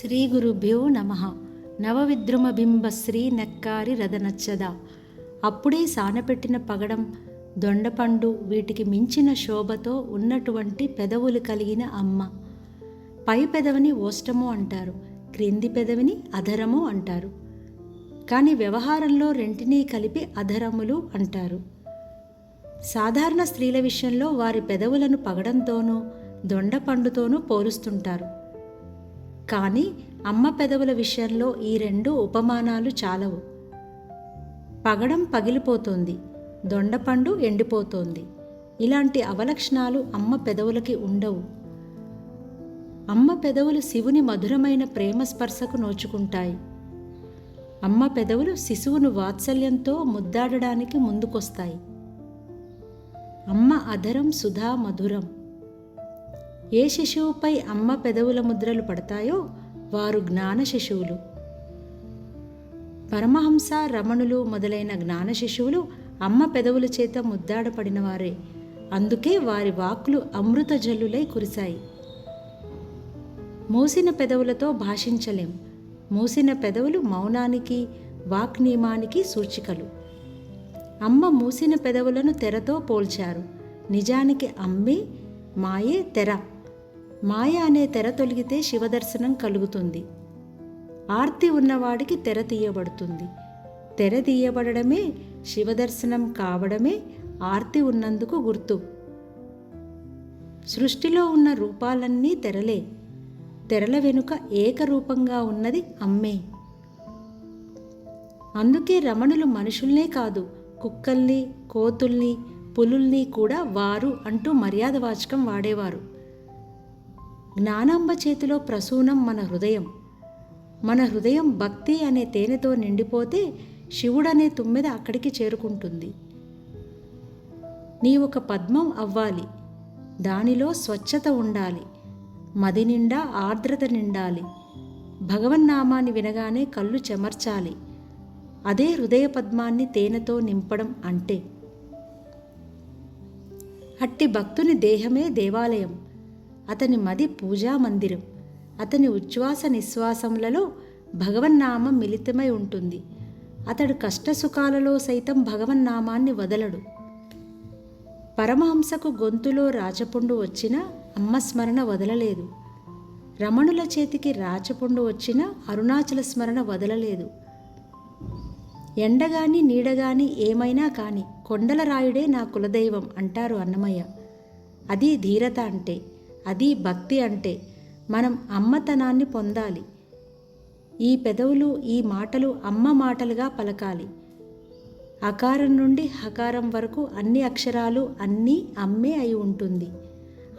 శ్రీ గురుభ్యో నమ. నవవిద్రుమబింబ శ్రీ నెక్కారి రథనచ్చద. అప్పుడే సానపెట్టిన పగడం దొండపండు వీటికి మించిన శోభతో ఉన్నటువంటి పెదవులు కలిగిన అమ్మ. పై పెదవిని ఓష్టము అంటారు క్రింది పెదవిని అధరము అంటారు. కానీ వ్యవహారంలో రెంటినీ కలిపి అధరములు అంటారు. సాధారణ స్త్రీల విషయంలో వారి పెదవులను పగడంతోనూ దొండపండుతోనూ పోలుస్తుంటారు. కానీ అమ్మ పెదవుల విషయంలో ఈ రెండు ఉపమానాలు చాలవు. పగడం పగిలిపోతోంది దొండపండు ఎండిపోతోంది. ఇలాంటి అవలక్షణాలు అమ్మ పెదవులకి ఉండవు. అమ్మ పెదవులు శివుని మధురమైన ప్రేమ స్పర్శకు నోచుకుంటాయి. అమ్మ పెదవులు శిశువును వాత్సల్యంతో ముద్దాడడానికి ముందుకొస్తాయి. అమ్మ అధరం సుధా మధురం. ఏ శిశువుపై అమ్మ పెదవుల ముద్రలు పడతాయో వారు జ్ఞాన శిశువులు. పరమహంస రమణులు మొదలైన జ్ఞాన శిశువులు అమ్మ పెదవుల చేత ముద్దాడపడిన వారే అందుకే వారి వాక్కులు అమృత జల్లులై కురిశాయి. మూసిన పెదవులతో భాషించలేం. మూసిన పెదవులు మౌనానికి వాక్ నియమానికి సూచికలు. అమ్మ మూసిన పెదవులను తెరతో పోల్చారు. నిజానికి అమ్మే మాయే తెర. మాయ అనే తెర తొలగితే శివదర్శనం కలుగుతుంది. ఆర్తి ఉన్నవాడికి తెర తీయబడుతుంది. తెర తీయబడమే శివదర్శనం కావడమే ఆర్తి ఉన్నందుకు గుర్తు. సృష్టిలో ఉన్న రూపాలన్నీ తెరలే. తెరల వెనుక ఏకరూపంగా ఉన్నది అమ్మే. అందుకే రమణులు మనుషుల్నే కాదు కుక్కల్ని కోతుల్ని పులుల్ని కూడా వారు అంటూ మర్యాదవాచకం వాడేవారు. జ్ఞానాంబ చేతిలో ప్రసూనం మన హృదయం. మన హృదయం భక్తి అనే తేనెతో నిండిపోతే శివుడనే తుమ్మెద అక్కడికి చేరుకుంటుంది. నీ ఒక పద్మం అవ్వాలి. దానిలో స్వచ్ఛత ఉండాలి. మది నిండా ఆర్ద్రత నిండాలి. భగవన్నామాన్ని వినగానే కళ్ళు చెమర్చాలి. అదే హృదయ పద్మాన్ని తేనెతో నింపడం అంటే. అట్టి భక్తుని దేహమే దేవాలయం. అతని మది పూజా మందిరం. అతని ఉచ్ఛ్వాస నిశ్వాసములలో భగవన్నామం మిలితమై ఉంటుంది. అతడు కష్టసుఖాలలో సైతం భగవన్నామాన్ని వదలడు. పరమహంసకు గొంతులో రాచపుండు వచ్చినా అమ్మ స్మరణ వదలలేదు. రమణుల చేతికి రాచపుండు వచ్చినా అరుణాచల స్మరణ వదలలేదు. ఎండగాని నీడగాని ఏమైనా కాని కొండల రాయుడే నా కులదైవం అంటారు అన్నమయ్య. అది ధీరత అంటే. అది భక్తి అంటే మనం అమ్మతనాన్ని పొందాలి. ఈ పెదవులు ఈ మాటలు అమ్మ మాటలుగా పలకాలి. అకారం నుండి హకారం వరకు అన్ని అక్షరాలు అన్నీ అమ్మే అయి ఉంటుంది.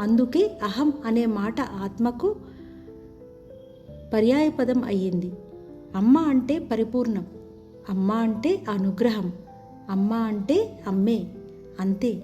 అందుకే అహం అనే మాట ఆత్మకు పర్యాయపదం అయ్యింది. అమ్మ అంటే పరిపూర్ణం అమ్మ అంటే అనుగ్రహం అమ్మ అంటే అమ్మే అంతే.